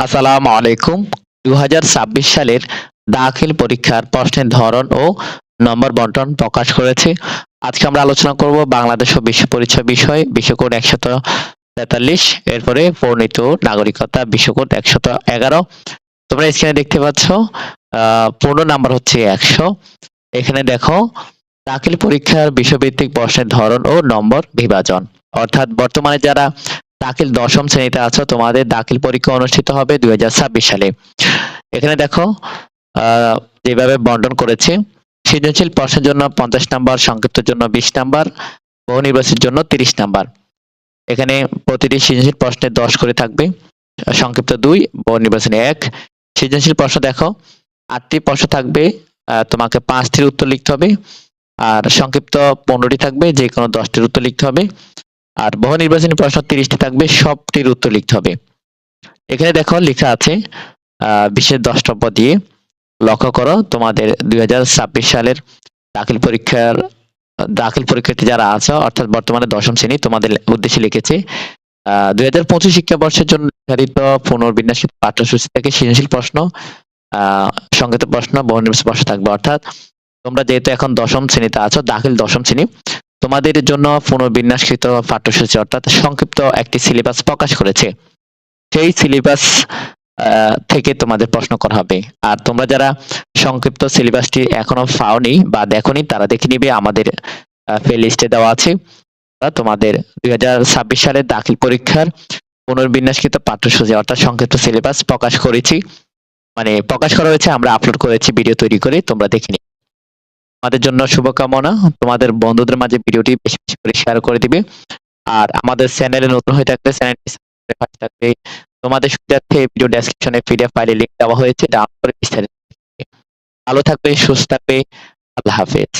আসসালামু আলাইকুম। দু হাজার ছাব্বিশ সালের দাখিল পরীক্ষার প্রশ্নের ধরন ও নম্বর বন্টন প্রকাশ করেছে। আজকে আমরা আলোচনা করব বাংলাদেশ ও বিশ্ব পরিচয় বিষয় বিশ্বকোড একশত তেতাল্লিশ, এরপরে পরিণত নাগরিকতা বিশ্বকোড একশত এগারো। তোমরা স্ক্রিনে দেখতে পাচ্ছ, আহ, পূর্ণ নাম্বার হচ্ছে একশো। এখানে দেখো, দাখিল পরীক্ষার বিষয়ভিত্তিক প্রশ্নের ধরন ও নম্বর বিভাজন। অর্থাৎ বর্তমানে যারা দাখিল দশম শ্রেণীতে আছো, তোমাদের দাখিল পরীক্ষা অনুষ্ঠিত হবে দুই হাজার ছাব্বিশ সালে। এখানে দেখো যেভাবে বন্টন করেছে, সৃজনশীল প্রশ্নের জন্য পঞ্চাশ নাম্বার, সংক্ষিপ্তের জন্য বিশ নাম্বার, বহু নির্বাচনের জন্য তিরিশ নাম্বার। এখানে প্রতিটি সৃজনশীল প্রশ্নে দশ করে থাকবে, সংক্ষিপ্ত দুই, বহু নির্বাচনে এক। সৃজনশীল প্রশ্ন দেখো, আটটি প্রশ্ন থাকবে তোমাকে পাঁচটির উত্তর লিখতে হবে, আর সংক্ষিপ্ত পনেরোটি থাকবে যে কোনো দশটির উত্তর লিখতে হবে। আর বহু নির্বাচনী প্রশ্ন তিরিশটি থাকবে, সবটির উত্তর লিখতে হবে। এখানে দেখো লেখা আছে, আহ, বিশেষ দ্রষ্টব্য দিয়ে লক্ষ্য করো, তোমাদের দুই হাজার ছাব্বিশ সালের দাখিল পরীক্ষার, দাখিল পরীক্ষার্থী যারা আছে, অর্থাৎ বর্তমানে দশম শ্রেণি, তোমাদের উদ্দেশ্যে লিখেছে, আহ, দুই হাজার পঁচিশ শিক্ষাবর্ষের জন্য নির্ধারিত পুনর্বিন্যাসিত পাঠ্যসূচি থেকে সৃজনশীল প্রশ্ন, আহ সংগত প্রশ্ন, বহু নির্বাচনী প্রশ্ন থাকবে। অর্থাৎ তোমরা যেহেতু এখন দশম শ্রেণীতে আছো, দাখিল দশম শ্রেণি তোমাদের জন্য পুনর্বিন্যাসকৃত পাঠ্যসূচি অর্থাৎ সংক্ষিপ্ত একটি সিলেবাস প্রকাশ করেছে। সেই সিলেবাস থেকে তোমাদের প্রশ্ন করা হবে। আর তোমরা যারা সংক্ষিপ্ত সিলেবাসটি এখনও পাওনি বা দেখোনি, তারা দেখে নিবে আমাদের প্লে লিস্টে দেওয়া আছে। তোমাদের দুই হাজার ছাব্বিশ সালের দাখিল পরীক্ষার পুনর্বিন্যাসকৃত পাঠ্যসূচি অর্থাৎ সংক্ষিপ্ত সিলেবাস প্রকাশ করেছি। মানে প্রকাশ করা হয়েছে, আমরা আপলোড করেছি ভিডিও তৈরি করে তোমরা দেখে নিবে আমাদের জন্য শুভকামনা। তোমাদের বন্ধুদের মাঝে ভিডিওটি বেশি বেশি করে শেয়ার করে দিবে। আর আমাদের চ্যানেলে নতুন হয়ে থাকলে চ্যানেলটি সাবস্ক্রাইব করে থাকবে। তোমাদের সুবিধার্থে ভিডিও ডেসক্রিপশনে পিডিএফ ফাইলে লিংক দেওয়া হয়েছে। ডাউনলোড করে বিস্তারিত ভালো থাকবে, সুস্থ থাকবে। আল্লাহ হাফেজ।